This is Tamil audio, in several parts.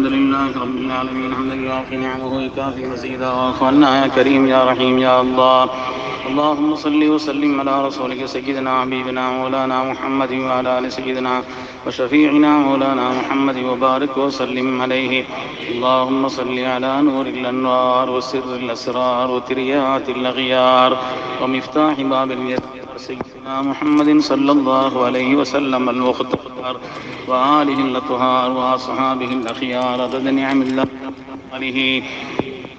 الحمد لله رب العالمين حمدا يوافي نعمه ويكافي مزيدا واعف عنا يا كريم يا رحيم يا الله. اللهم صل وسلم على رسولك سيدنا حبيبنا مولانا محمد وعلى آل سيدنا وشفيعنا مولانا محمد وبارك وسلم عليه. اللهم صل على نور الأنوار وسر الأسرار وتريات الأغيار ومفتاح باب اليسار سيدنا محمد صلى الله عليه وسلم المختار وآله الأطهار وأصحابه الأخيار عدد نعم الله عليه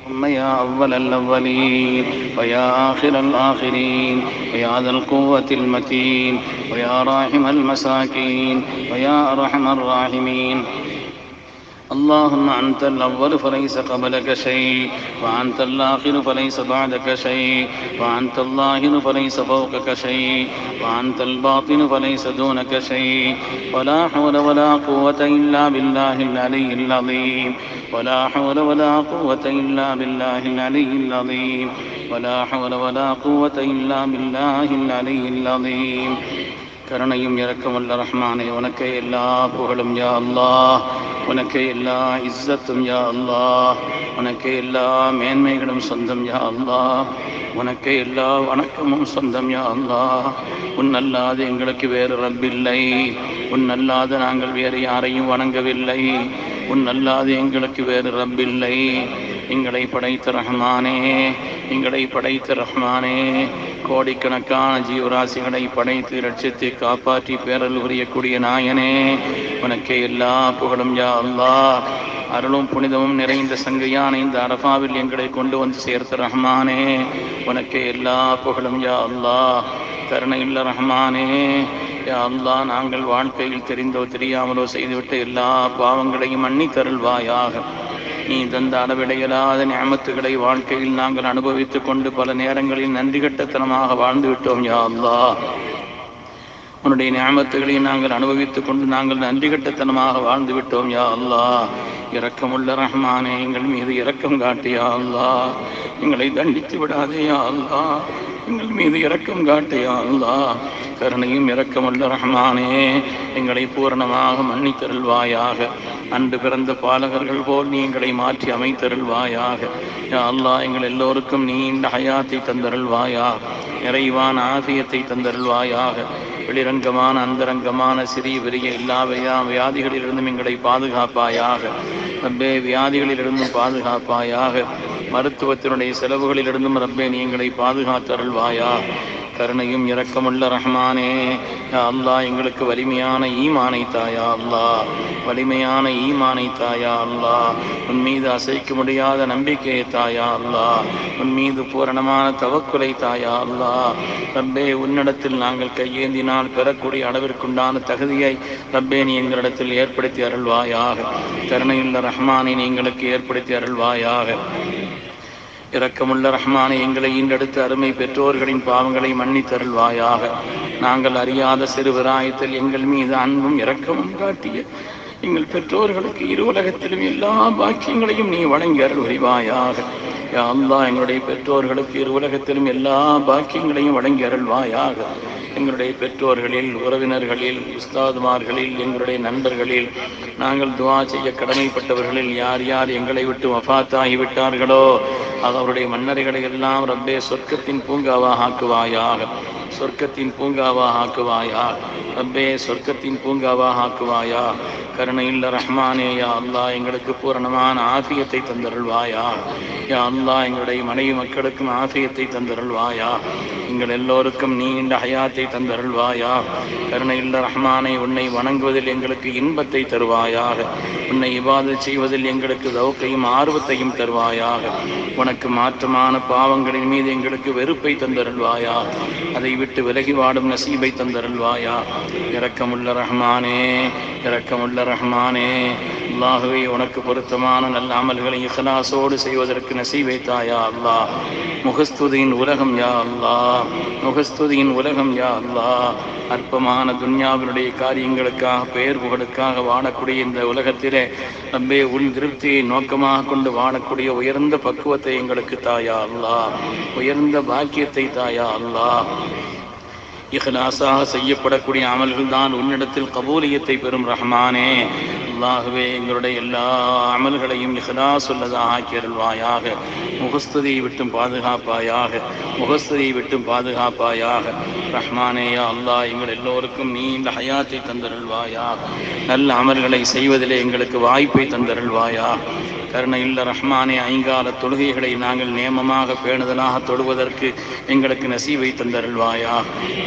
ثم يا أول الأولين ويا آخر الآخرين ويا ذا القوة المتين ويا راحم المساكين ويا أرحم الراحمين. اللهم أنت الأول فليس قبلك شيء وأنت الآخر فليس بعدك شيء وأنت الظاهر فليس فوقك شيء وأنت الباطن فليس دونك شيء ولا حول ولا قوة إلا بالله العلي العظيم ولا حول ولا قوة إلا بالله العلي العظيم ولا حول ولا قوة إلا بالله العلي العظيم கருணையும் இரக்கமுள்ள ரஹ்மானே உனக்கே எல்லா புகழும் யா அல்லாஹ் உனக்கு எல்லா இஸ்ஸத்தும் யா அல்லா உனக்கு எல்லா மேன்மைகளும் சொந்தம் யா அல்லா உனக்கு எல்லா வணக்கமும் சொந்தம் யா அல்லாஹ். உன்னல்லாது எங்களுக்கு வேறு ரப்பில்லை. உன்னல்லாது நாங்கள் வேறு யாரையும் வணங்கவில்லை. உன்னல்லாது எங்களுக்கு வேறு ரப்பில்லை. எங்களை படைத்த ரஹ்மானே எங்களை படைத்த ரஹ்மானே. கோடிக்கணக்கான ஜீவராசிகளை படைத்து லட்சத்தை காப்பாற்றி பேரல் உரியக்கூடிய நாயனே உனக்கே எல்லா புகழும் யா அல்லாஹ் அருளும் புனிதமும் நிறைந்த சங்கையான இந்த அரபாவில் எங்களை கொண்டு வந்து சேர்த்த ரஹ்மானே உனக்கே எல்லா புகழும் யா அல்லாஹ் கருணையுள்ள ரஹ்மானே யா அல்லாஹ் நாங்கள் வாழ்க்கையில் தெரிந்தோ தெரியாமலோ செய்துவிட்ட எல்லா பாவங்களையும் மன்னி தருள்வாயாக நீ தந்த அளவிடையலாத ஞாமத்துகளை வாழ்க்கையில் நாங்கள் அனுபவித்துக் கொண்டு பல நேரங்களில் நன்றி கட்டத்தனமாக வாழ்ந்து விட்டோம் யா அல்லாஹ். உன்னுடைய ஞாபகத்துகளை நாங்கள் அனுபவித்துக் கொண்டு நாங்கள் நன்றி கட்டத்தனமாக வாழ்ந்து விட்டோம் யா அல்லா இரக்கமுள்ள ரஹ்மானே எங்கள் மீது இரக்கம் காட்டியா அல்லா எங்களை தண்டித்து விடாதே யா அல்லா எங்கள் மீது இரக்கம் காட்டியா அல்லா கருணையும் இரக்கமல்ல ரஹ்மானே எங்களை பூரணமாக மன்னித்தருள்வாயாக. அன்று பிறந்த பாலகர்கள் போல் நீ எங்களை மாற்றி அமைத்தருள்வாயாக. யா அல்லாஹ் எங்கள் எல்லோருக்கும் நீண்ட ஹயாத்தை தந்தருள்வாயாக. நிறைவான ஆசியத்தை தந்தருள்வாயாக. வெளிரங்கமான அந்தரங்கமான சிறிய பெரிய எல்லா வியாதிகளிலிருந்தும் எங்களை பாதுகாப்பாயாக. ரப்பே வியாதிகளிலிருந்தும் பாதுகாப்பாயாக. மருத்துவத்தினுடைய செலவுகளிலிருந்தும் ரப்பே நீங்களை பாதுகாத்தருள்வாயா? கருணையும் இரக்கமுள்ள ரஹ்மானே அல்லா அல்லாஹ் எங்களுக்கு வலிமையான ஈமானை தாயா அல்லாஹ் வலிமையான ஈமானை தாயா அல்லாஹ் உன் மீது அசைக்க முடியாத நம்பிக்கையை தாயா அல்லாஹ் உன் மீது பூரணமான தவக்குலை தாயா அல்லா. ரப்பே உன்னிடத்தில் நாங்கள் கையேந்தினால் பெறக்கூடிய அளவிற்குண்டான தகுதியை ரப்பே நீ எங்களிடத்தில் ஏற்படுத்தி அருள்வாயாக. கருணையுள்ள ரஹ்மானை நீ எங்களுக்கு ஏற்படுத்தி அருள்வாயாக. இரக்கமுள்ள ரஹ்மானை எங்களை ஈண்டெடுத்து அருமை பெற்றோர்களின் பாவங்களை மன்னித்தருள்வாயாக நாங்கள் அறியாத சிறு விராயத்தில் எங்கள் மீது அன்பும் இரக்கமும் காட்டிய எங்கள் பெற்றோர்களுக்கு இரு உலகத்திலும் எல்லா பாக்கியங்களையும் நீ வழங்கி அருள் புரிவாயாக யா அல்லாஹ் எங்களுடைய பெற்றோர்களுக்கு இரு உலகத்திலும் எல்லா பாக்கியங்களையும் வழங்கி அருள்வாயாக. எங்களுடைய பெற்றோர்களில் உறவினர்களில் உஸ்தாதுமார்களில் எங்களுடைய நண்பர்களில் நாங்கள் துவா செய்ய கடமைப்பட்டவர்களில் யார் யார் எங்களை விட்டு வஃத்தாகிவிட்டார்களோ விட்டார்களோ அவருடைய மன்னர்களை எல்லாம் ரப்பே சொர்க்கத்தின் பூங்காவாக ஆக்குவாயாக. சொர்க்கத்தின் பூங்காவாக ஆக்குவாயா ரப்பே சொர்க்கத்தின் பூங்காவாக ஆக்குவாயா கருணையில் ரஹ்மானே யா அல்லாஹ் எங்களுக்கு பூரணமான ஆசியத்தை தந்தருள்வாயா? யா அல்லா எங்களுடைய மனைவி மக்களுக்கும் ஆசியத்தை தந்தருள்வாயா? எங்கள் எல்லோருக்கும் நீண்ட ஹயாத்தை தந்தருள்வாயா? கருணையில் ரஹ்மானை உன்னை வணங்குவதில் எங்களுக்கு இன்பத்தை தருவாயாக. உன்னை இவாது செய்வதில் எங்களுக்கு தௌக்கையும் ஆர்வத்தையும் தருவாயாக. உனக்கு மாற்றமான பாவங்களின் மீது எங்களுக்கு வெறுப்பை தந்தருள்வாயா? அதை விட்டு விலகி வாடும் நசீபை தந்தருள்வாயா? இரக்கமுள்ள ரஹ்மானே இரக்கமுள்ள ரஹ்மானே அல்லாஹுவே உனக்கு பொருத்தமான நல்ல அமல்களை இஹ்லாசோடு செய்வதற்கு நசீபை தாயா அல்லாஹ் முகஸ்துதியின் உலகம் யா அல்லாஹ் முகஸ்துதியின் உலகம் யா அல்லா. அற்பமான துன்யாவினுடைய காரியங்களுக்காக பெயர் புகழுக்காக வாழக்கூடிய இந்த உலகத்திலே ரப்பே உள் திருப்தியை நோக்கமாக கொண்டு வாழக்கூடிய உயர்ந்த பக்குவத்தை எங்களுக்கு தாயா அல்லாஹ் உயர்ந்த பாக்கியத்தை தாயா அல்லாஹ் இஹ்லாசாக செய்யப்படக்கூடிய அமல்கள் தான் உன்னிடத்தில் கபூலியத்தை பெறும் ரஹ்மானே. அல்லாகவே எங்களுடைய எல்லா அமல்களையும் இஹ்லாஸ் உள்ளதாக ஆக்கியருள்வாயாக. முகஸ்துதியை விட்டும் பாதுகாப்பாயாக. முகஸ்துதியை விட்டும் பாதுகாப்பாயாக. ரஹ்மானேயா அல்லாஹ் எங்கள் எல்லோருக்கும் நீ இந்த ஹயாத்தை தந்தருள்வாயாக நல்ல அமல்களை செய்வதிலே எங்களுக்கு வாய்ப்பை தந்தருள்வாயா. கருணையுள்ள ரஹ்மானே ஐங்கால தொழுகைகளை நாங்கள் நேமமாக பேணுதலாக தொழுவதற்கு எங்களுக்கு நசீவை தந்தருள்வாயா.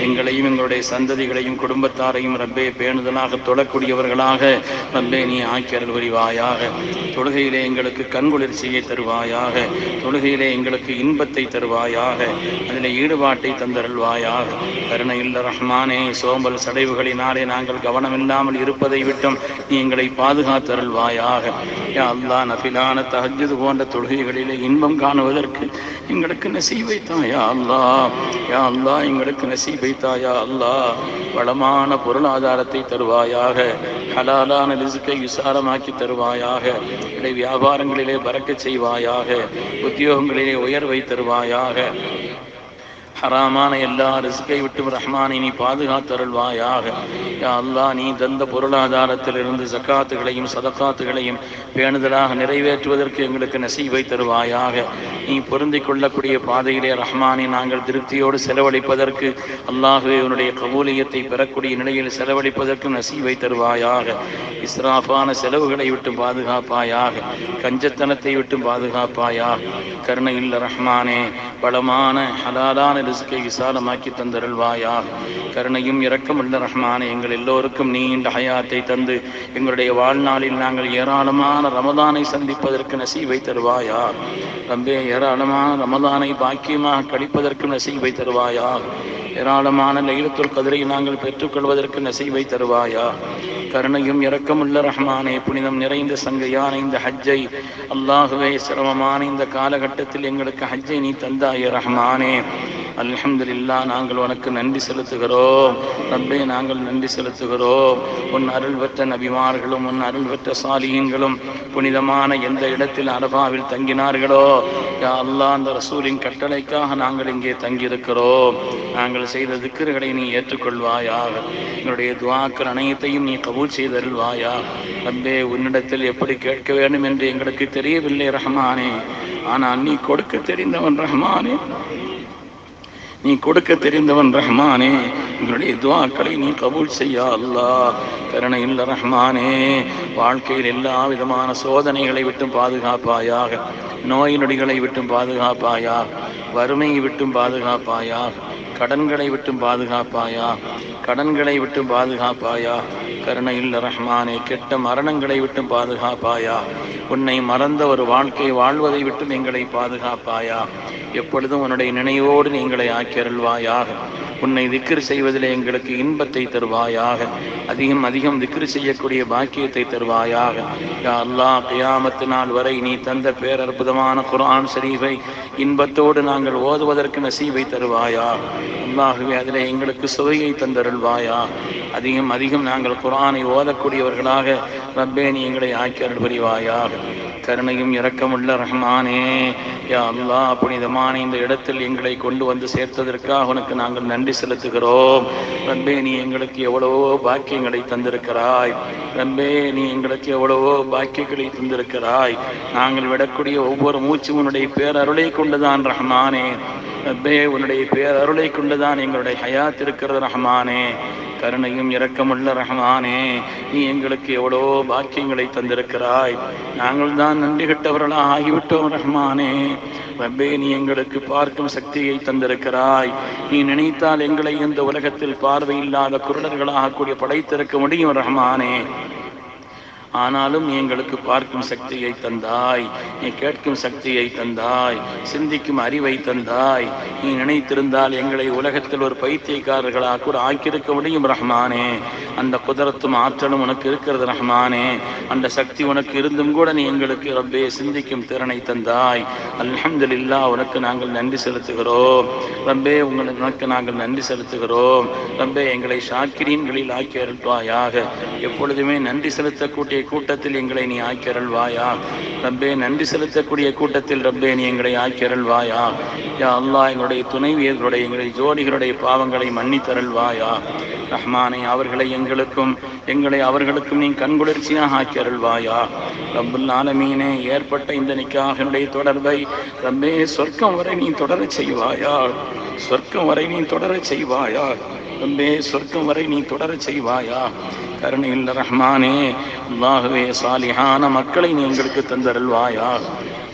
எங்களையும் எங்களுடைய சந்ததிகளையும் குடும்பத்தாரையும் ரப்பே பேணுதலாக தொழக்கூடியவர்களாக ரப்பே நீ ஆக்கியர்கள் வரிவாயாக தொழுகையிலே எங்களுக்கு கண்குளிர்ச்சியை தருவாயாக. தொழுகையிலே எங்களுக்கு இன்பத்தை தருவாயாக. அதில் ஈடுபாட்டை தந்தருள்வாயாக. கருணையுள்ள ரஹ்மானே சோம்பல் சடைவுகளினாலே நாங்கள் கவனமில்லாமல் இருப்பதை விட்டும் நீ எங்களை பாதுகாத்தருள்வாயாக. யா நபி நஃபிலான தஹஜ்ஜுது போன்ற தொழுகைகளிலே இன்பம் காணுவதற்கு எங்களுக்கு நசீவை தாயா அல்லாஹ் யா அல்லாஹ் எங்களுக்கு நசீவை தாயா அல்லாஹ் வளமான பொருளாதாரத்தை தருவாயாக. ஹலாலான ரிசுக்கை விசாரமாக்கி தருவாயாக. இடை வியாபாரங்களிலே பறக்கச் செய்வாயாக. உத்தியோகங்களிலே உயர்வை தருவாயாக. ஹராமான எல்லா ரிஸ்கை விட்டும் ரஹ்மானை நீ பாதுகாத்தருள்வாயாக. யா அல்லாஹ் நீ தந்த பொருளாதாரத்திலிருந்து ஜக்காத்துகளையும் சதக்காத்துகளையும் பேணுதலாக நிறைவேற்றுவதற்கு எங்களுக்கு நசீவை தருவாயாக. நீ பொருந்திக் கொள்ளக்கூடிய பாதையிலே ரஹ்மானை நாங்கள் திருப்தியோடு செலவழிப்பதற்கு அல்லாஹுவே உன்னுடைய கபூலியத்தை பெறக்கூடிய நிலையில் செலவழிப்பதற்கு நசீவை தருவாயாக. இஸ்ராஃபான செலவுகளை விட்டு பாதுகாப்பாயாக கஞ்சத்தனத்தை விட்டு பாதுகாப்பாயாக. கருணையில் ரஹ்மானே பலமான ஹலாலான ரிஸ்கை விசாலமாக்கி தந்தருள்வாயா கருணையும் இரக்கமுள்ள ரஹ்மான எங்கள் எல்லோருக்கும் நீண்ட ஹயாத்தை தந்து எங்களுடைய வாழ்நாளில் நாங்கள் ஏராளமான ரமதானை சந்திப்பதற்கு நசீவை தருவாயா ரம்பே ஏராளமான ரமதானை பாக்கியமாக கழிப்பதற்கு நசீவை தருவாயா ஏராளமான லைலத்துல் கதிரை நாங்கள் பெற்றுக்கொள்வதற்கு நசீவை தருவாயா கருணையும் இரக்கமுள்ள ரஹ்மானே புனிதம் நிறைந்த சங்கையான இந்த ஹஜ்ஜை அல்லாஹுவே சிரமமான இந்த காலகட்டத்தில் எங்களுக்கு ஹஜ்ஜை நீ தந்தாயே ரஹ்மானே. அல்ஹம்துல்லா நாங்கள் உனக்கு நன்றி செலுத்துகிறோம். ரப்பே நாங்கள் நன்றி செலுத்துகிறோம். உன் அருள் பெற்ற நபிமார்களும் உன் அருள் பெற்ற சாலியங்களும் புனிதமான எந்த இடத்தில் அரபாவில் தங்கினார்களோ யா அல்லா அந்த ரசூலின் கட்டளைக்காக நாங்கள் இங்கே தங்கியிருக்கிறோம். நாங்கள் செய்த திக்கர்களை நீ ஏற்றுக்கொள்வாயாக. எங்களுடைய துவாக்கள் அனைத்தையும் நீ கபூல் செய்தருள்வாயா ரப்பே உன்னிடத்தில் எப்படி கேட்க வேண்டும் என்று எங்களுக்கு தெரியவில்லை ரஹ்மானே. ஆனால் நீ கொடுக்க தெரிந்தவன் ரஹ்மானே. நீ கொடுக்க தெரிந்தவன் ரஹ்மானே எங்களுடைய துவாக்களை நீ கபூல் செய்யா அல்லாஹ். கருணையுள்ள ரஹ்மானே வாழ்க்கையில் எல்லா விதமான சோதனைகளை விட்டும் பாதுகாப்பாயாக நோய் நொடிகளை விட்டும் பாதுகாப்பாயாக வறுமையை விட்டும் பாதுகாப்பாயாக கடன்களை விட்டும் பாதுகாப்பாயா? கடன்களை விட்டும் பாதுகாப்பாயா? கருணையில் ரஹ்மானே கெட்ட மரணங்களை விட்டும் பாதுகாப்பாயா? உன்னை மறந்த ஒரு வாழ்க்கை வாழ்வதை விட்டும் எங்களை பாதுகாப்பாயா? எப்பொழுதும் உன்னுடைய நினைவோடு நீங்களை ஆக்கியருள்வாயாக உன்னை திக்ர் செய்வதில் எங்களுக்கு இன்பத்தை தருவாயாக. அதிகம் அதிகம் திக்ர் செய்யக்கூடிய பாக்கியத்தை தருவாயாக. யா அல்லாஹ் கியாமத்து நாள் வரை நீ தந்த பேரற்புதமான குரான் ஷரீஃபை இன்பத்தோடு நாங்கள் ஓதுவதற்கு நசீவை தருவாயா. அல்லாகவே அதில் எங்களுக்கு சுவையை தந்தருள்வாயா. அதிகம் அதிகம் நாங்கள் குரானை ஓதக்கூடியவர்களாக ரப்பே நீ எங்களை ஆக்கியருள் புரிவாயாக கருணையும் இரக்கமுள்ள ரஹ்மானே. யா அல்லா புனிதமான இந்த இடத்தில் எங்களை கொண்டு வந்து சேர்த்ததற்காக உனக்கு நாங்கள் நன்றி செலுத்துகிறோம். ரம்பே நீ எங்களுக்கு எவ்வளவோ பாக்கியங்களை தந்திருக்கிறாய். ரப்பே நீ எங்களுக்கு எவ்வளவோ பாக்கியங்களை தந்திருக்கிறாய். நாங்கள் விடக்கூடிய ஒவ்வொரு மூச்சு உன்னுடைய பேரருளை கொண்டுதான் ரஹ்மானே. ரப்பே உன்னுடைய பேரருளை கொண்டுதான் எங்களுடைய ஹயாத் இருக்கிறது ரஹ்மானே. கருணையும் இரக்கமுள்ள ரஹ்மானே நீ எங்களுக்கு எவ்வளோ பாக்கியங்களை தந்திருக்கிறாய். நாங்கள் தான் நன்றி கெட்டவர்களாக ஆகிவிட்டோம் ரஹ்மானே. ரப்பே நீ எங்களுக்கு பார்க்கும் சக்தியை தந்திருக்கிறாய். நீ நினைத்தால் எங்களை இந்த உலகத்தில் பார்வையில்லாத குருடர்களாக கூடிய படைத்திருக்க முடியும் ரஹ்மானே. ஆனாலும் நீ எங்களுக்கு பார்க்கும் சக்தியை தந்தாய். நீ கேட்கும் சக்தியை தந்தாய். சிந்திக்கும் அறிவை தந்தாய். நீ நினைத்திருந்தால் எங்களை உலகத்தில் ஒரு பைத்தியக்காரர்களாக கூட ஆக்கியிருக்க முடியும் ரஹ்மானே. அந்த குதிரத்தும் ஆற்றலும் உனக்கு இருக்கிறது ரஹ்மானே. அந்த சக்தி உனக்கு இருந்தும் கூட நீ எங்களுக்கு ரப்பே சிந்திக்கும் திறனை தந்தாய். அல்ஹம்துலில்லாஹ் உனக்கு நாங்கள் நன்றி செலுத்துகிறோம். ரப்பே உங்களுக்கு உனக்கு நாங்கள் நன்றி செலுத்துகிறோம். ரப்பே எங்களை ஷாக்கிரீன்களில் ஆக்கி அருள்வாயாக. எப்பொழுதுமே நன்றி செலுத்தக்கூடிய கூட்டத்தில் எங்களை நீ ஆக்கி அருள்வாயா ரப்பே நன்றி செலுத்தக்கூடிய கூட்டத்தில் ரப்பே நீ எங்களை ஆக்கி யா அல்லாஹ் எங்களுடைய துணைவியர்களுடைய எங்களுடைய ஜோடிகளுடைய பாவங்களை மன்னித்தருள்வாயா? ரஹ்மானை அவர்களை எங்களுக்கும் எங்களை அவர்களுக்கும் நீ கண்குளிர்ச்சியாக ஆக்கி அருள்வாயா ரப்புல் ஆலமீனே ஏற்பட்ட இந்த நிக்காகனுடைய தொடர்பை ரப்பே சொர்க்கம் வரை நீ தொடரச் செய்வாயா? சொர்க்கம் வரை நீ தொடரச் செய்வாயா? ரப்பே சொர்க்கம் வரை நீ தொடரச் செய்வாயா? கருணையில் ரஹ்மானே அல்லாகவே சாலிஹான மக்களை நீ எங்களுக்கு தந்தருள்வாயா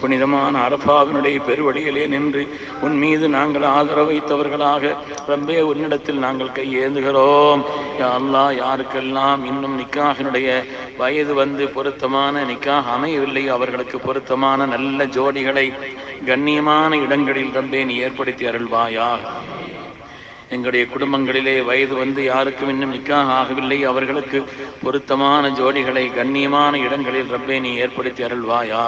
புனிதமான அரபாவினுடைய பெருவழியிலே நின்று உன் மீது நாங்கள் ஆதரவு வைத்தவர்களாக ரம்பே உன்னிடத்தில் நாங்கள் கையேந்துகிறோம். அல்லாஹ் யாருக்கெல்லாம் இன்னும் நிக்காகினுடைய வயது வந்து பொருத்தமான நிக்காக அமையவில்லை அவர்களுக்கு பொருத்தமான நல்ல ஜோடிகளை கண்ணியமான இடங்களில் ரம்பே நீ ஏற்படுத்தி அருள்வாயா எங்களுடைய குடும்பங்களிலே வயது வந்து யாருக்கும் இன்னும் நிக்காக ஆகவில்லை. அவர்களுக்கு பொருத்தமான ஜோடிகளை கண்ணியமான இடங்களில் ரப்பே நீ ஏற்படுத்தி அருள்வாயா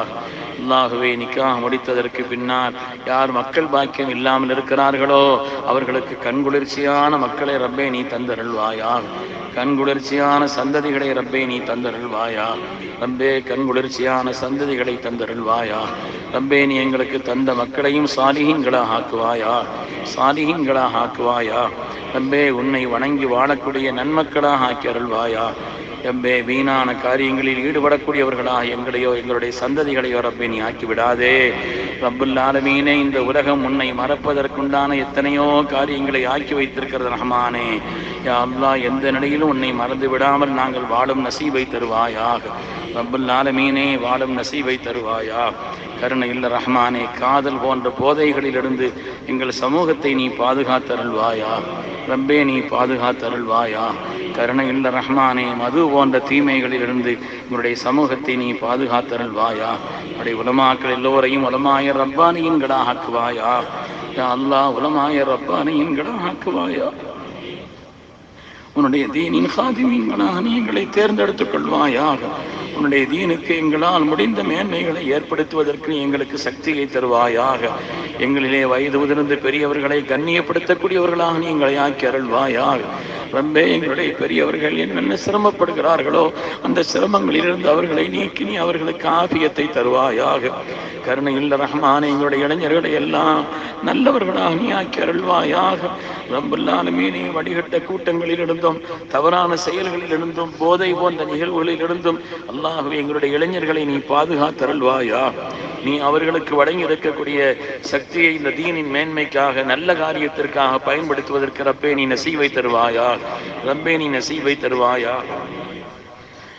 அல்லாகவே நிக்காக முடித்ததற்கு பின்னால் யார் மக்கள் பாக்கியம் இல்லாமல் இருக்கிறார்களோ அவர்களுக்கு கண்குளிர்ச்சியான மக்களை ரப்பே நீ தந்தருள்வாயார் கண்குளிர்ச்சியான சந்ததிகளை ரப்பே நீ தந்தருள்வாயா? ரப்பே கண்குளிர்ச்சியான சந்ததிகளை தந்தருள்வாயா? ரப்பே நீ எங்களுக்கு தந்த மக்களையும் சாலிகங்களாக ஆக்குவாயா? சாலிகங்களாக ஆக்குவாயா? ரப்பே உன்னை வணங்கி வாழக்கூடிய நன்மக்களாக ஆக்கி அருள்வாயா? ரப்பே வீணான காரியங்களில் ஈடுபடக்கூடியவர்களாக எங்களையோ எங்களுடைய சந்ததிகளையோ ரப்பே நீ ஆக்கி விடாதே. ரப்புல் ஆலமீனே இந்த உலகம் உன்னை மறப்பதற்குண்டான எத்தனையோ காரியங்களை ஆக்கி வைத்திருக்கிறது ரஹமானே. யா அல்லாஹ் எந்த நிலையிலும் உன்னை மறந்து விடாமல் நாங்கள் வாழும் நசீபை தருவாயாக. ரப்புல் ஆலமீனே வாழும் நசீபை தருவாயா? கருணை இல்ல ரஹ்மானே காதல் போன்ற போதைகளிலிருந்து எங்கள் சமூகத்தை நீ பாதுகாத்தருள்வாயா? ரப்பே நீ பாதுகாத்தருள்வாயா? கருணையுள்ள ரஹ்மானே மது போன்ற தீமைகளிலிருந்து உன்னுடைய சமூகத்தை நீ பாதுகாத்தருள்வாயா? உடைய உலமாக்கள் எல்லோரையும் உலமாய ரப்பானியின்களாக ஆக்குவாயா யா அல்லாஹ் உலமாய ரப்பானியின்களாக ஆக்குவாயா உன்னுடைய தீனின் சாதிமீன்களாக நீ எங்களை தேர்ந்தெடுத்துக் கொள்வாயாக. உன்னுடைய தீனுக்கு எங்களால் முடிந்த மேன்மைகளை ஏற்படுத்துவதற்கு நீ எங்களுக்கு சக்தியை தருவாயாக. எங்களிலே வயது உதிர்ந்து பெரியவர்களை கண்ணியப்படுத்தக்கூடியவர்களாக நீ எங்களை ஆக்கி அருள்வாயாக. ரப்பே எங்களுடைய பெரியவர்கள் என்னென்ன சிரமப்படுகிறார்களோ அந்த சிரமங்களிலிருந்து அவர்களை நீக்கி நீ அவர்களுக்கு ஆபியத்தை தருவாயாக. கருணை இல்ல ரஹ்மான எங்களுடைய இளைஞர்களை எல்லாம் நல்லவர்களாக நீ ஆக்கி அருள்வாயாக. ரம்புல்லாலுமே நீ வடிகட்ட கூட்டங்களில் இருந்தும் தவறான செயல்களில் இருந்தும் போதை போன்ற நிகழ்வுகளிலிருந்தும் அல்லா அல்லாஹுவே எங்களுடைய இளைஞர்களை நீ பாதுகாத்தருள்வாயா? நீ அவர்களுக்கு வழங்கி இருக்கக்கூடிய சக்தியை இந்த தீனின் மேன்மைக்காக நல்ல காரியத்திற்காக பயன்படுத்துவதற்கு ரப்பே நீ நசீவை தருவாயா? ரப்பே நீ நசீவை தருவாயா?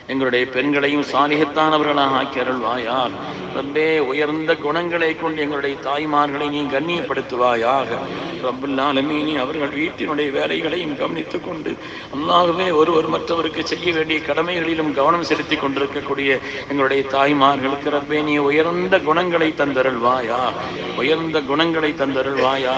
எங்களுடைய பெண்களையும் சாலிகத்தானவர்களாக ஆக்கி அருள்வாயா? ரப்பே உயர்ந்த குணங்களை கொண்டு எங்களுடைய தாய்மார்களை நீ கண்ணியப்படுத்துவாயாக. ரப்புல்லாலுமே நீ அவர்கள் வீட்டினுடைய வேலைகளையும் கவனித்துக் கொண்டு அல்லாகவே ஒருவர் மற்றவருக்கு செய்ய வேண்டிய கடமைகளிலும் கவனம் செலுத்தி கொண்டிருக்கக்கூடிய எங்களுடைய தாய்மார்களுக்கு ரப்பே நீ உயர்ந்த குணங்களை தந்தருள்வாயா? உயர்ந்த குணங்களை தந்தருள்வாயா?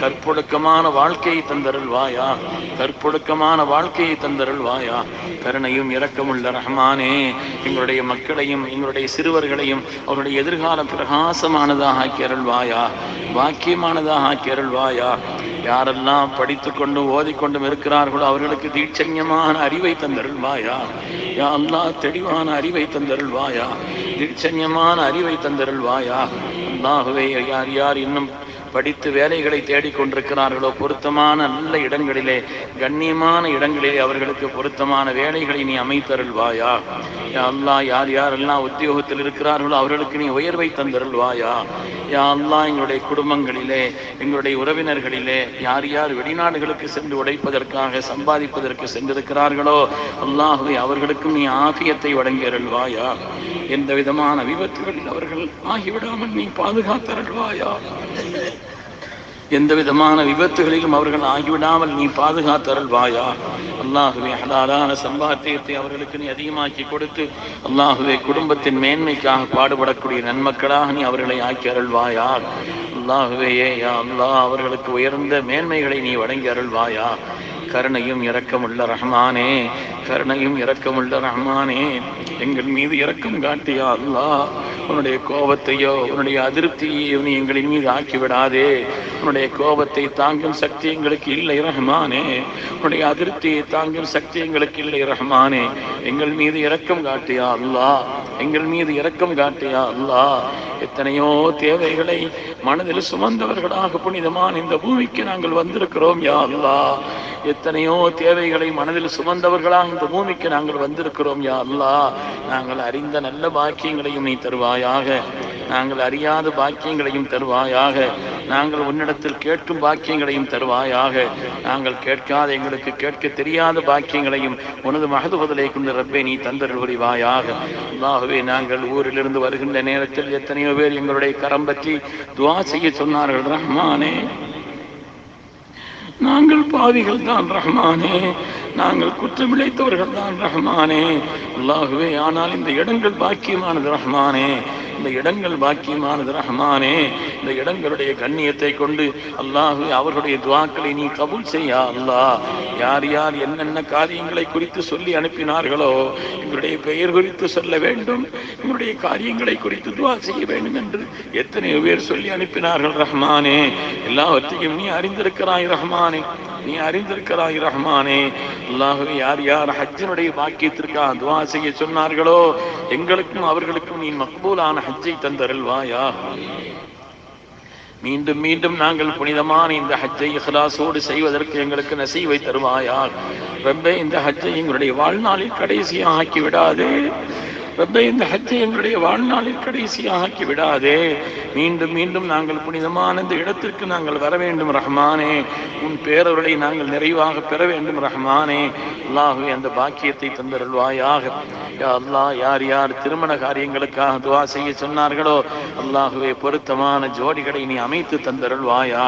கற்பொழுக்கமான வாழ்க்கையை தந்தருள்வாயா? கற்பொழுக்கமான வாழ்க்கையை தந்தருள்வாயா? கருணையும் இரக்கமுள்ள ரஹ்மானே எங்களுடைய மக்களையும் எங்களுடைய சிறுவர்களையும் அவருடைய எதிர்காலம் பிரகாசமானதாக ஆக்கி அருள்வாயா வாக்கியமானதாக ஆக்கி அருள்வாயா. யாரெல்லாம் படித்துக்கொண்டும் ஓதிக்கொண்டும் இருக்கிறார்களோ அவர்களுக்கு தீட்சண்யமான அறிவை தந்தருள்வாயா. யா தெளிவான அறிவை தந்தருள்வாயா. தீட்சண்யமான அறிவை தந்தருள்வாயா. அல்லாகவே யார் யார் இன்னும் படித்து வேலைகளை தேடிக் கொண்டிருக்கிறார்களோ பொருத்தமான நல்ல இடங்களிலே கண்ணியமான இடங்களிலே அவர்களுக்கு பொருத்தமான வேலைகளை நீ அமைத்தருள்வாயா? யா யார் யாரெல்லாம் உத்தியோகத்தில் இருக்கிறார்களோ அவர்களுக்கு நீ உயர்வை தந்தருள்வாயா? யா அல்லா எங்களுடைய குடும்பங்களிலே எங்களுடைய உறவினர்களிலே யார் யார் வெளிநாடுகளுக்கு சென்று உடைப்பதற்காக சம்பாதிப்பதற்கு சென்றிருக்கிறார்களோ அல்லாஹுவை அவர்களுக்கும் நீ ஆபியத்தை வழங்கியருள்வாயா? எந்த விதமான விபத்துகளில் அவர்கள் ஆகிவிடாமல் நீ பாதுகாத்தருள்வாயா? எந்த விதமான விபத்துகளிலும் அவர்கள் ஆகிவிடாமல் நீ பாதுகாத்தருள்வாயா அல்லாஹுவே ஹலாலான சம்பாத்தியத்தை அவர்களுக்கு நீ அதிகமாக்கி கொடுத்து அல்லாஹுவே குடும்பத்தின் மேன்மைக்காக பாடுபடக்கூடிய நன்மக்களாக நீ அவர்களை ஆக்கி அருள்வாயா? அல்லாஹுவே யா அல்லாஹ் அவர்களுக்கு உயர்ந்த மேன்மைகளை நீ வழங்கி அருள்வாயா? கருணையும் இரக்கமுள்ள ரஹ்மானே கருணையும் இரக்கமுள்ள ரஹ்மானே. எங்கள் மீது இரக்கம் காட்டியா அல்லாஹ்? உன்னுடைய கோபத்தையோ உன்னுடைய அதிருப்தியையோ நீ எங்களின் மீது ஆக்கி விடாதே உன்னுடைய கோபத்தை தாங்கும் சக்தி எங்களுக்கு இல்லை ரஹ்மானே. உன்னுடைய அதிருப்தியை தாங்கும் சக்தி எங்களுக்கு இல்லை ரஹ்மானே. எங்கள் மீது இரக்கம் காட்டியா அல்லாஹ்? எங்கள் மீது இரக்கம் காட்டியா அல்லாஹ்? எத்தனையோ தேவைகளை மனதில் சுமந்தவர்களாக புனிதமான இந்த பூமிக்கு நாங்கள் வந்திருக்கிறோம் யா அல்லாஹ். எத்தனையோ தேவைகளை மனதில் சுமந்தவர்களாக இந்த பூமிக்கு நாங்கள் வந்திருக்கிறோம் யா அல்லாஹ். நாங்கள் அறிந்த நல்ல பாக்கியங்களையும் நீ தருவாயாக. நாங்கள் அறியாத பாக்கியங்களையும் தருவாயாக. நாங்கள் உன்னிடத்தில் கேட்கும் பாக்கியங்களையும் தருவாயாக. நாங்கள் கேட்காத எங்களுக்கு கேட்க தெரியாத பாக்கியங்களையும் உனது மகதுபதலை கொண்டு ரப்பே நீ தந்தருள் அல்லாகவே நாங்கள் ஊரிலிருந்து வருகின்ற நேரத்தில் எத்தனையோ பேர் எங்களுடைய கரம் பற்றி துவா செய்ய சொன்னார்கள் ரஹ்மானே. நாங்கள் பாவிகள் தான் ரஹ்மானே. நாங்கள் குற்றம் இழைத்தவர்கள் தான் ரஹ்மானே. அல்லாகவே ஆனால் இந்த இடங்கள் பாக்கியமானது ரஹ்மானே. இந்த இடங்கள் பாக்கியமானது ரஹ்மானே. இந்த இடங்களுடைய கண்ணியத்தை கொண்டு அல்லாஹு அவர்களுடைய துவாக்களை நீ கபூல் செய்யா அல்லாஹ். யார் யார் என்னென்ன காரியங்களை குறித்து சொல்லி அனுப்பினார்களோ எங்களுடைய பெயர் குறித்து சொல்ல வேண்டும் எங்களுடைய காரியங்களை குறித்து துவா செய்ய வேண்டும் என்று எத்தனையோ பேர் சொல்லி அனுப்பினார்கள் ரஹ்மானே. எல்லாவற்றையும் நீ அறிந்திருக்கிறாய் ரஹ்மானே. நீ அறிந்திருக்கிறாய் ரஹ்மானே. அல்லாஹுவே யார் யார் ஹஜ்ஜினுடைய பாக்கியத்திற்காக துவா செய்ய சொன்னார்களோ எங்களுக்கும் அவர்களுக்கும் நீ மக்பூலான ஹஜ்ஜை தந்தருள்வாயா மீண்டும் மீண்டும் நாங்கள் புனிதமான இந்த ஹஜ்ஜை இஹ்லாசோடு செய்வதற்கு எங்களுக்கு நசீவை தருவாயா ரொம்ப இந்த ஹஜ்ஜை எங்களுடைய வாழ்நாளில் கடைசியாக ஆக்கி விடாது ரப்பே இந்த ஹஜ்ஜை எங்களுடைய வாழ்நாளில் கடைசியாக ஆக்கி விடாதே. மீண்டும் மீண்டும் நாங்கள் புனிதமான இந்த இடத்திற்கு நாங்கள் வர வேண்டும் ரஹ்மானே. உன் பேரவர்களை நாங்கள் நிறைவாக பெற வேண்டும் ரஹ்மானே. அல்லாஹுவே அந்த பாக்கியத்தை தந்தருள்வாயாக. யா அல்லாஹ் யார் யார் திருமண காரியங்களுக்காக துவா செய்ய சொன்னார்களோ அல்லாஹுவே பொருத்தமான ஜோடிகளை நீ அமைத்து தந்தருள்வாயா.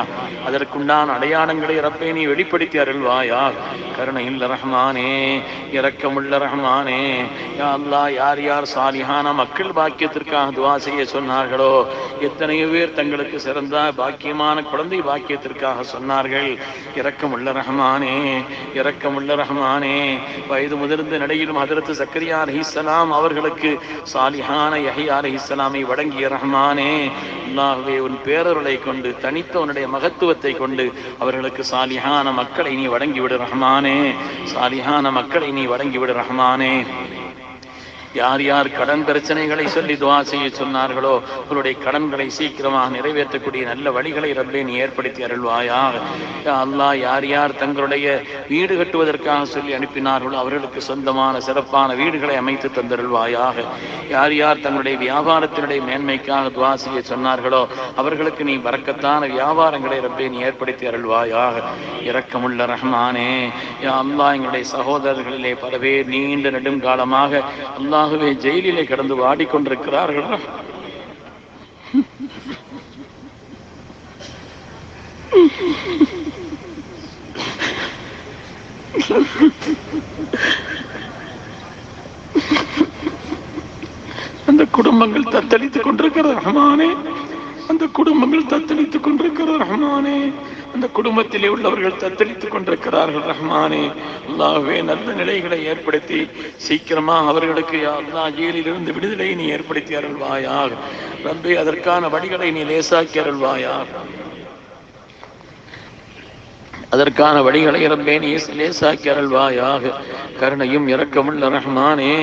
அதற்குண்டான அடையாளங்களை ரப்பே நீ வெளிப்படுத்தி அருள்வாயா. கருணையில் ரஹ்மானே இரக்கமுள்ள ரஹ்மானே. யா அல்லாஹ் யார் யார் யார் சாலிஹான மக்கள் பாக்கியத்திற்காக துவா செய்ய சொன்னார்களோ? எத்தனையோ பேர் தங்களுக்கு சிறந்த பாக்கியமான குழந்தை பாக்கியத்திற்காக சொன்னார்கள். இரக்கமுள்ள ரஹ்மானே இரக்கமுள்ள ரஹ்மானே. வயது முதிர்ந்த நடையிலும் ஹதரத்து சக்கரியா அலிஹிஸ்ஸலாம் அவர்களுக்கு சாலிஹான யஹியா அலிஹிஸ்லாமை வழங்கிய ரஹ்மானே அல்லாஹ்வே உன் பேரருளை கொண்டு தனித்த உன்னுடைய மகத்துவத்தை கொண்டு அவர்களுக்கு சாலிஹான மக்களை நீ வழங்கிவிடு ரஹ்மானே. சாலிஹான மக்களை நீ வழங்கிவிடு ரஹ்மானே. யார் யார் கடன் பிரச்சனைகளை சொல்லி துவா செய்ய சொன்னார்களோ அவருடைய கடன்களை சீக்கிரமாக நிறைவேற்றக்கூடிய நல்ல வழிகளை ரப்பே நீ ஏற்படுத்தி அருள்வாயா யா அல்லாஹ் யார் யார் தங்களுடைய வீடு கட்டுவதற்காக சொல்லி அனுப்பினார்களோ அவர்களுக்கு சொந்தமான சிறப்பான வீடுகளை அமைத்து தந்தருள்வாயாக. யார் யார் தங்களுடைய வியாபாரத்தினுடைய மேன்மைக்காக துவா செய்ய சொன்னார்களோ அவர்களுக்கு நீ வரக்கத்தான வியாபாரங்களை ரப்பே நீ ஏற்படுத்தி அருள்வாயாக. இரக்கமுள்ள ரஹ்மானே யா அல்லாஹ் எங்களுடைய சகோதரர்களிலே பல பேர் நீண்ட நெடுங்காலமாக அல்லாஹுவே ஜெயிலிலே கடந்து வாடிக்கொண்டிருக்கிறார்கள்? அந்த குடும்பங்கள் தத்தளித்துக் கொண்டிருக்கிற ரஹ்மானே. அந்த குடும்பங்கள் தத்தளித்துக் கொண்டிருக்கிற ரஹ்மானே. அந்த குடும்பத்திலே உள்ளவர்கள் தத்தளித்துக் கொண்டிருக்கிறார்கள் ரஹ்மானே. அல்லாஹ்வே நல்ல நிலைகளை ஏற்படுத்தி சீக்கிரமா அவர்களுக்கு அல்லா ஜெயிலிருந்து விடுதலை நீ ஏற்படுத்தி அருள்வாயாக. ரப்பே அதற்கான வழிகளை நீ லேசாக்கி அருள்வாயாக. அதற்கான வழிகளை ரப்பே நீ லேசாக்கி அருள்வாயாக. கருணையும் இரக்கமுள்ள ரஹ்மானே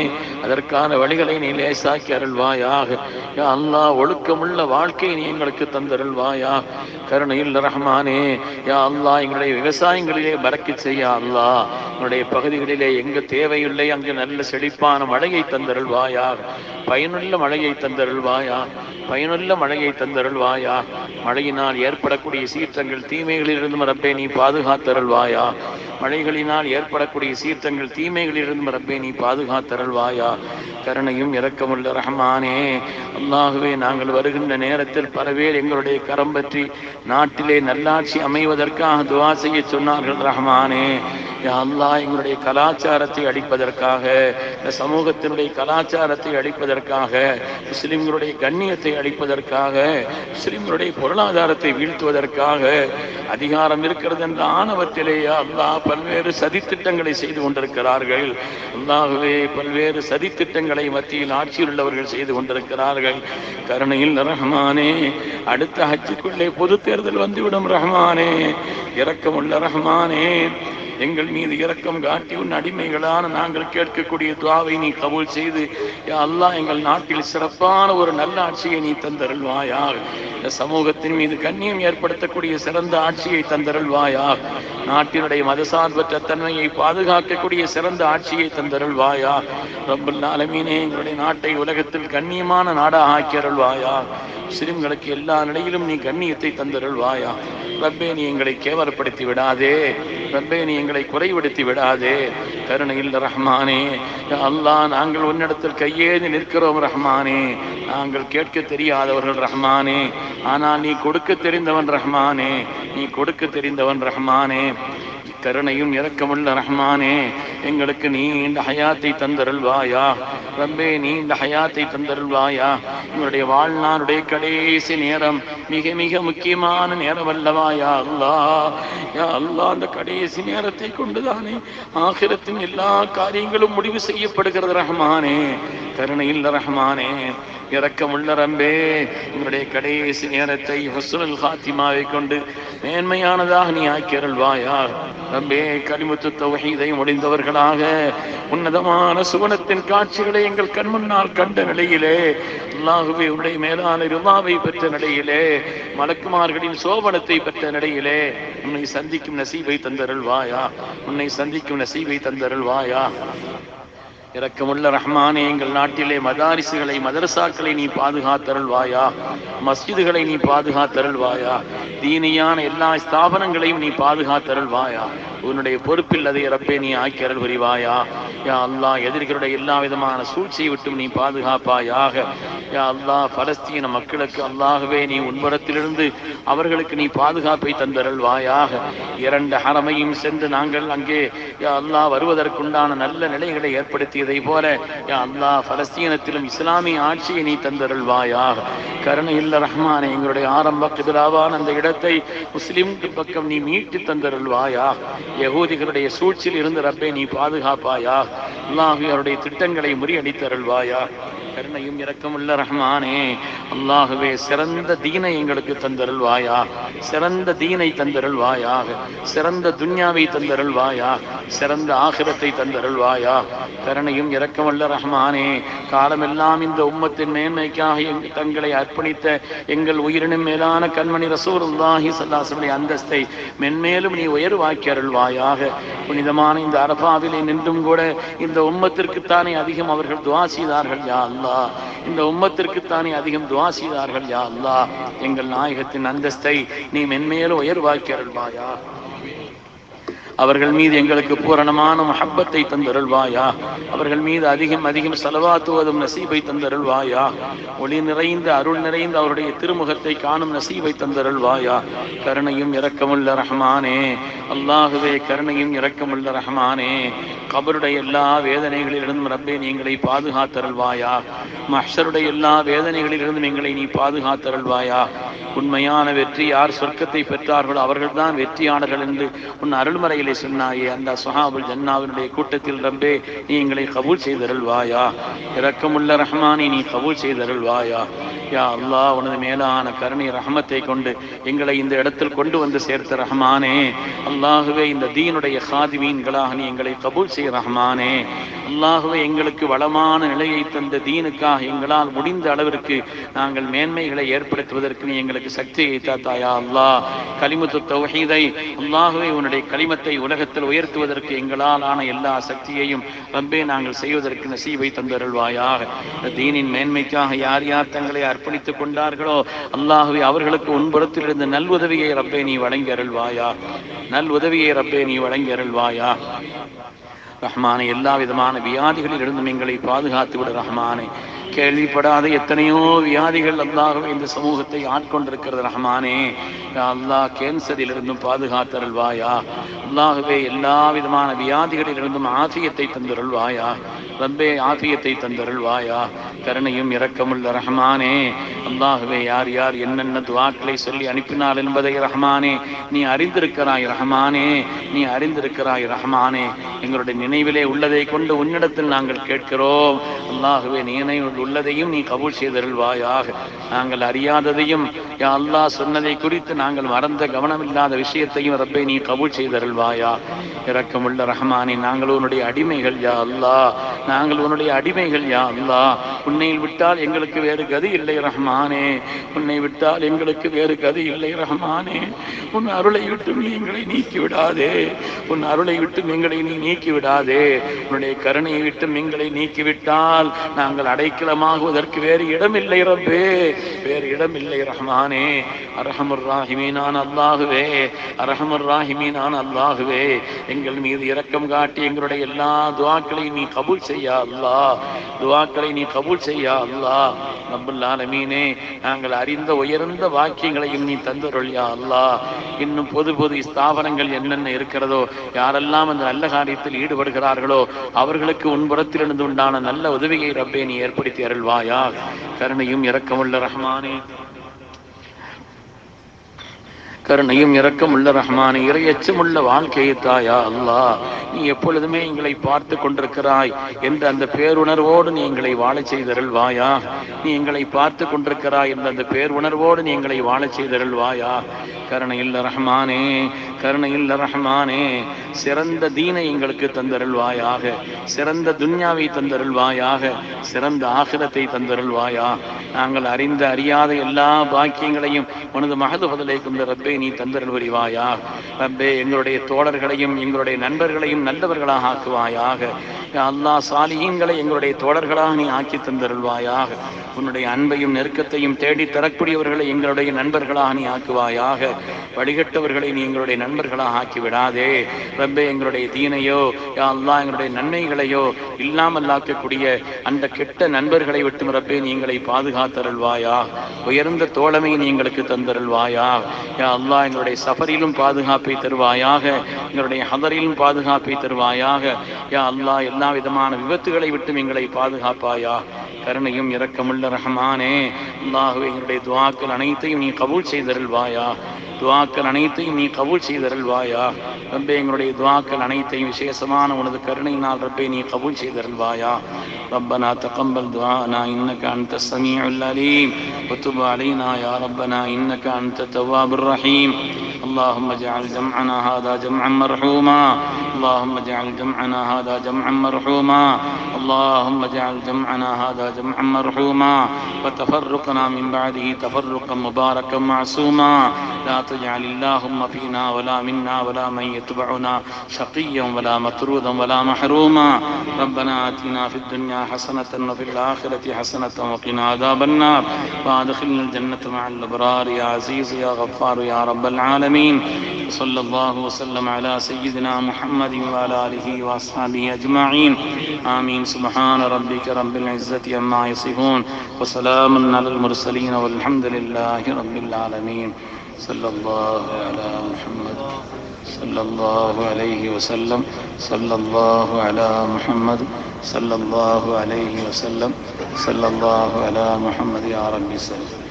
அதற்கான வழிகளை நீ லேசாக்கி அருள்வாயாக. யா அல்லாஹ் ஒழுக்கமுள்ள வாழ்க்கை நீ எங்களுக்கு தந்தருள்வாயா. கருணையில் ரஹ்மானே யா அல்லாஹ் எங்களுடைய விவசாயங்களிலே பறக்கி செய்ய அல்லாஹ் எங்களுடைய பகுதிகளிலே எங்கு தேவையில்லை அங்கு நல்ல செழிப்பான மழையை தந்தருள்வாயா. பயனுள்ள மழையை தந்தருள்வாயா. பயனுள்ள மழையை தந்தருள்வாயா. மழையினால் ஏற்படக்கூடிய சீற்றங்கள் தீமைகளிலிருந்து ரப்பே நீ பாதுகாத்தருள்வாயா. மழைகளினால் ஏற்படக்கூடிய சீர்த்தங்கள் தீமைகளிலிருந்து ரப்பே நீ பாதுகாத்தருள்வாயா. கருணையும் இரக்கமுள்ள ரஹமானே. அல்லாகவே நாங்கள் வருகின்ற நேரத்தில் பலவேர் எங்களுடைய கரம் பற்றி நாட்டிலே நல்லாட்சி அமைவதற்காக துவா செய்ய சொன்னார்கள் ரஹமானே. அல்லா அல்லாஹ் எங்களுடைய கலாச்சாரத்தை அழிப்பதற்காக இந்த சமூகத்தினுடைய கலாச்சாரத்தை அழிப்பதற்காக முஸ்லிம்களுடைய கண்ணியத்தை அழிப்பதற்காக முஸ்லிம்களுடைய பொருளாதாரத்தை வீழ்த்துவதற்காக அதிகாரம் இருக்கிறது என்ற ஆணவத்திலேயே அல்லாஹ் பல்வேறு சதித்திட்டங்களை செய்து கொண்டிருக்கிறார்கள். அல்லாகவே பல்வேறு சதித்திட்டங்களை மத்தியில் ஆட்சியில் உள்ளவர்கள் செய்து கொண்டிருக்கிறார்கள். கருணையில் ரஹ்மானே அடுத்த ஹஜ்ஜுக்குள்ளே பொது தேர்தல் வந்துவிடும் ரஹ்மானே. இரக்கமுள்ள ரஹ்மானே. எங்கள் மீது இரக்கம் காட்டி உன் அடிமைகளான நாங்கள் கேட்கக்கூடிய துவாவை நீ கபூல் செய்து அல்லாஹ் எங்கள் நாட்டில் சிறப்பான ஒரு நல்ல ஆட்சியை நீ தந்தருள்வாயா இந்த சமூகத்தின் மீது கண்ணியம் ஏற்படுத்தக்கூடிய சிறந்த ஆட்சியை தந்தருள்வாயா நாட்டினுடைய மதசார்பற்ற தன்மையை பாதுகாக்கக்கூடிய சிறந்த ஆட்சியை தந்தருள்வாயா ரப்பல் ஆலமீனே எங்களுடைய நாட்டை உலகத்தில் கண்ணியமான நாடாக ஆக்கியருள்வாயா முஸ்லிம்களுக்கு எல்லா நிலையிலும் நீ கண்ணியத்தை தந்தருள்வாயா ரப்பே நீ எங்களை கேவலப்படுத்தி விடாதே. ரப்பே நீ எங்களை குறைவடுத்தி விடாதே. கருணையில் ரஹ்மானே அல்லாஹ் நாங்கள் உன்னிடத்தில் கையேந்தி நிற்கிறோம் ரஹ்மானே. நாங்கள் கேட்க தெரியாதவர்கள் ரஹ்மானே. ஆனால் நீ கொடுக்க தெரிந்தவன் ரஹ்மானே. நீ கொடுக்க தெரிந்தவன் ரஹ்மானே. கருணையும் இறக்கமுள்ள ரஹ்மானே எங்களுக்கு நீண்ட ஹயாத்தை தந்தருள்வாயா. ரப்பே நீண்ட ஹயாத்தை தந்தருள்வாயா. உங்களுடைய வாழ்நாளுடைய கடைசி நேரம் மிக மிக முக்கியமான நேரம் அல்லவாயா அல்லா. யா அல்லா அந்த கடைசி நேரத்தை கொண்டுதானே ஆகிரத்தின் எல்லா காரியங்களும் முடிவு செய்யப்படுகிறது ரஹ்மானே. கருணையில் ரஹ்மானே இறக்கமுள்ள ரம்பே உங்களுடைய கடைசி நேரத்தை ஹுஸ்னுல் ஹாத்திமாவை கொண்டு மேன்மையானதாக நீ ஆக்கியருள்வாயா ரம்பே கலிமுத்து தௌஹீதை முடிந்தவர்களாக உன்னதமான சுவனத்தின் காட்சிகளை எங்கள் கண் முன்னால் கண்ட நிலையிலே அல்லாஹுவே உடைய மேலான ருமாவை பெற்ற நிலையிலே மலக்குமார்களின் சோபனத்தை பெற்ற நிலையிலே உன்னை சந்திக்கும் நசீவை தந்தருள்வாயா? உன்னை சந்திக்கும் நசீவை தந்தருள்வாயா? இறக்கமுள்ள ரஹ்மானே எங்கள் நாட்டிலே மதாரிசுகளை மதரசாக்களை நீ பாதுகாத்தருள்வாயா? மஸ்ஜிதுகளை நீ பாதுகாத்தருள்வாயா? தீனியான எல்லா ஸ்தாபனங்களையும் நீ பாதுகாத்தருள்வாயா? உன்னுடைய பொறுப்பில் அதை இறப்பே நீ ஆக்கி அருள் புரிவாயா யா அல்லாஹ் எதிரிகளுடைய எல்லா விதமான சூழ்ச்சியை விட்டும் நீ பாதுகாப்பாயாக. யா அல்லாஹ் பலஸ்தீன மக்களுக்கு அல்லாகவே நீ உன்பரத்திலிருந்து அவர்களுக்கு நீ பாதுகாப்பை தந்தருள்வாயாக. இரண்டு ஹரமையும் சென்று நாங்கள் அங்கே யா அல்லாஹ் வருவதற்குண்டான நல்ல நிலைகளை ஏற்படுத்தியதை போல யா அல்லாஹ் பலஸ்தீனத்திலும் இஸ்லாமிய ஆட்சியை நீ தந்தருள்வாயாக. கருணை இல்ல ரஹ்மானே எங்களுடைய ஆரம்ப கிபிலாவான அந்த இடத்தை முஸ்லிம் பக்கம் நீ மீட்டு தந்தருள்வாயா யகூதிகளுடைய சூழ்ச்சியில் இருந்து ரப்பே நீ பாதுகாப்பாயா அவருடைய திட்டங்களை முறியடித்தருள்வாயா கருணையும் இரக்கமுள்ள ரஹ்மானே அல்லாஹுவே சிறந்த தீனை எங்களுக்கு தந்தருள்வாயா சிறந்த தீனை தந்தருள்வாயாக சிறந்த துன்யாவை தந்தருள்வாயா சிறந்த ஆகிரத்தை தந்தருள்வாயா. கருணையும் இரக்கமுள்ள ரஹ்மானே காலமெல்லாம் இந்த உம்மத்தின் மேன்மைக்காக தங்களை அர்ப்பணித்த எங்கள் உயிரினும் மேலான கண்மணி ரசூலுல்லாஹி சல்லாசனுடைய அந்தஸ்தை மென்மேலும் நீ உயர்வாக்கி அருள்வாயாக. புனிதமான இந்த அரபாவிலே நின்றும் கூட இந்த உம்மத்திற்குத்தானே அதிகம் அவர்கள் துவா செய்தார்கள் யா அல்லா இந்த உம்மத்திற்குத்தானே அதிகம் துவா செய்தார்கள் யா அல்லா எங்கள் நாயகத்தின் அந்தஸ்தை நீ மென்மேலும் உயர்வாக்கி அருள்வாயா அவர்கள் மீது எங்களுக்கு பூரணமான மஹப்பத்தை தந்தருள்வாயா? அவர்கள் மீது அதிகம் அதிகம் செலவாத்துவதும் நசீபை தந்தருள்வாயா? ஒளி நிறைந்த அருள் நிறைந்த அவருடைய திருமுகத்தை காணும் நசீபை தந்தருள்வாயா? கருணையும் இரக்கமுள்ள ரஹ்மானே அல்லாஹுவே கருணையும் இரக்கமுள்ள ரஹ்மானே கபருடைய எல்லா வேதனைகளிலிருந்தும் ரப்பே நீங்களை பாதுகாத்தருள்வாயா? மஹ்ஷருடைய எல்லா வேதனைகளிலிருந்தும் எங்களை நீ பாதுகாத்தருள்வாயா? உண்மையான வெற்றி யார் சொர்க்கத்தை பெற்றார்களோ அவர்கள்தான் வெற்றியாளர்கள் என்று உன் அருள்மறையில் சொன்னாயே அந்த சுஹாபுல் ஜன்னாவினுடைய கூட்டத்தில் ரப்பே நீ எங்களை கபூல் செய்தருள்வாயா? இரக்கமுள்ள ரஹ்மானி நீ கபூல் செய்தருள்வாயா? யா அல்லா உனது மேலான கருணை ரஹமத்தை கொண்டு எங்களை இந்த இடத்தில் கொண்டு வந்து சேர்த்த ரஹ்மானே. அல்லாஹுவே இந்த தீனுடைய ஹாதிமீன்களாக நீ எங்களை கபூல் செய்ய ரஹ்மானே. அல்லாஹுவே எங்களுக்கு வளமான நிலையை தந்த தீனுக்காக எங்களால் முடிந்த அளவிற்கு நாங்கள் மேன்மைகளை ஏற்படுத்துவதற்கு நீ எங்களுக்கு சக்தியை தாத்தாயா அல்லாஹ். கலிமுத்து தௌஹீதை அல்லாஹுவே உன்னுடைய கலிமத்தை உலகத்தில் உயர்த்துவதற்கு எங்களால் ஆன எல்லா சக்தியையும் ரப்பே நாங்கள் செய்வதற்கு நசீவை தந்தருள்வாயாக. தீனின் மேன்மைக்காக யார் யார் தங்களை அர்ப்பணித்துக் கொண்டார்களோ? அல்லாஹுவே அவர்களுக்கு உன்புறத்திலிருந்து நல் உதவியை ரப்பே நீ வழங்கி அருள்வாயா நல் உதவியை ரப்பே நீ வழங்கி அருள்வாயா ரஹ்மானே எல்லா விதமான வியாதிகளில் இருந்தும் எங்களை பாதுகாத்து விட ரஹ்மானே. கேள்விப்படாத எத்தனையோ வியாதிகள் அல்லாஹும் இந்த சமூகத்தை ஆட்கொண்டிருக்கிறது ரஹமானே. அல்லாஹ் கேன்சரிலிருந்தும் பாதுகாத்தருள்வாயா. அல்லாஹுவே எல்லா விதமான வியாதிகளில் இருந்தும் தந்தருள்வாயா. ரப்பே ஆஃபியத்தை தந்தருள்வாயா. கருணையும் இரக்கமுள்ள ரஹமானே. அல்லாஹுவே யார் யார் என்னென்ன துவாக்களை சொல்லி அனுப்பினார் என்பதை ரஹ்மானே நீ அறிந்திருக்கிறாய் ரஹ்மானே நீ அறிந்திருக்கிறாய் ரஹ்மானே. எங்களுடைய நினைவிலே உள்ளதை கொண்டு உன்னிடத்தில் நாங்கள் கேட்கிறோம். அல்லாஹுவே நீ நினைவில் உள்ளதையும் நீ கபூல் செய்தருள்வாயாக. நாங்கள் அறியாததையும் யா அல்லாஹ் சொன்னதை குறித்து நாங்கள் மறந்த கவனமில்லாத விஷயத்தையும் ரப்பை நீ கபூல் செய்தருள்வாயா. இறக்கமுள்ள ரஹ்மானே நாங்கள் உன்னுடைய அடிமைகள் யா அல்லாஹ். நாங்கள் உன்னுடைய அடிமைகள் யா அல்லாஹ். உன்னை விட்டால் எங்களுக்கு வேறு கதி இல்லை ரஹ்மானே. உன்னை விட்டால் எங்களுக்கு வேறு கதி இல்லை ரஹ்மானே. உன் அருளை விட்டு நீ எங்களை நீக்கி விடாதே. உன் அருளை விட்டு எங்களை நீ நீக்கி விடாதே. உன்னுடைய கருணையை விட்டு எங்களை நீக்கிவிட்டால் நாங்கள் அடைக்கலமாகுவதற்கு வேறு இடமில்லை ரப்பே. வேறு இடமில்லை ரஹ்மானே. அரஹமுர் ராஹிமீனான் அல்லாஹுவே. அரஹமுர் ராஹிமீனான் அல்லாஹுவே. எங்கள் மீது இரக்கம் காட்டி எங்களுடைய எல்லா துவாக்களையும் நீ கபூல் செய்யா அல்லாஹ். துவாக்களை நீ கபூல் செய்யா அல்லாஹ். ரப்பல் ஆலமீனே நாங்கள் அறிந்த உயர்ந்த வாக்கியங்களையும் நீ தந்தருள்யா அல்லா அல்லாஹ். இன்னும் பொது பொது ஸ்தாபனங்கள் என்னென்ன இருக்கிறதோ யாரெல்லாம் அந்த நல்ல காரியத்தில் ஈடுபடுகிறார்களோ அவர்களுக்கு உன்புறத்திலிருந்து உண்டான நல்ல உதவியை ரப்பே நீ ஏற்படுத்தி அருள்வாயா கருணையும் இரக்கமுள்ள ரஹ்மானே. கருணையும் இரக்கமுள்ள ரஹ்மானே இறையச்சமுள்ள வாழ்க்கையை தாயா அல்லாஹ். நீ எப்பொழுதுமே எங்களை பார்த்து கொண்டிருக்கிறாய் என்ற அந்த பேருணர்வோடு நீ எங்களை வாழ செய்தருள்வாயா? நீ எங்களை பார்த்து கொண்டிருக்கிறாய் என்ற அந்த பேருணர்வோடு நீ எங்களை வாழச் செய்தருள்வாயா? கருணையில் ரஹ்மானே கருணையில் ரஹ்மானே சிறந்த தீனை எங்களுக்கு தந்தருள்வாயாக சிறந்த துன்யாவை தந்தருள்வாயாக சிறந்த ஆகிரத்தை தந்தருள்வாயா? நாங்கள் அறிந்த அறியாத எல்லா பாக்கியங்களையும் உனது மகது பதிலை கொண்ட ரப்பே நீ தந்தருள் புரிவாயா ரப்பே எங்களுடைய தோழர்களையும் எங்களுடைய நண்பர்களையும் நல்லவர்களாக ஆக்குவாயாக. அல்லா அல்லாஹ் எங்களுடைய தோழர்களாக நீ ஆக்கி தந்தருள்வாயாக. உன்னுடைய அன்பையும் நெருக்கத்தையும் தேடி தரக்கூடியவர்களை எங்களுடைய நண்பர்களாக நீ ஆக்குவாயாக. வழிகட்டவர்களை நீ எங்களுடைய நண்பர்களாக ஆக்கி விடாதே ரப்பே எங்களுடைய தீனையோ யா அல்லாஹ் எங்களுடைய நன்மைகளையோ இல்லாமல் ஆக்கக்கூடிய அந்த கெட்ட நண்பர்களை விட்டு ரப்பே நீங்களை பாதுகாத்தருள்வாயா. உயர்ந்த தோழமை நீங்களுக்கு தந்தருள்வாயா. யா அல்லாஹ் எங்களுடைய சஃபரிலும் பாதுகாப்பை தருவாயாக. எங்களுடைய ஹதரிலும் பாதுகாப்பை தருவாயாக. யா அல்லாஹ் எல்லா விதமான விபத்துகளை விட்டும் எங்களை பாதுகாப்பாயா. கருணையும் இரக்கமுள்ள ரஹமானே. அல்லாஹுவே எங்களுடைய துவாக்கள் அனைத்தையும் நீ கபூல் செய்தருள்வாயா. துவாக்கள் அனைத்தையும் நீ கபூல் செய்தருள்வாயா? ரப்பே எங்களுடைய துவாக்கள் அனைத்தையும் விசேஷமான உனது கருணையினால் ரப்பே நீ கபூல் செய்தருள்வாயா? ربنا تقبل دعاءنا إنك أنت السميع العليم. وتب علينا يا ربنا إنك أنت التواب الرحيم. اللهم اجعل جمعنا هذا جمعا مرحوما. اللهم اجعل جمعنا هذا جمعا مرحوما. اللهم اجعل جمعنا هذا جمعا مرحوما. وتفرقنا من بعده تفرقا مباركا معصوما. لا تجعل اللهم فينا ولا منا ولا من يتبعنا شقيا ولا مطرودا ولا محروما. ربنا آتنا في الدنيا حسنة وفي الآخرة حسنة وقنا عذاب النار. وادخلنا الجنة مع الأبرار يا عزيز يا غفار يا رب العالمين. صلى الله وسلم على سيدنا محمد وعلى آله وأصحابه أجمعين. آمين. سبحان ربك رب العزة عما يصفون. وسلام على المرسلين والحمد لله رب العالمين. صلى الله على محمد. صلى الله عليه وسلم. صلى الله على محمد. صلى الله عليه وسلم. صلى الله على محمد يا رب صل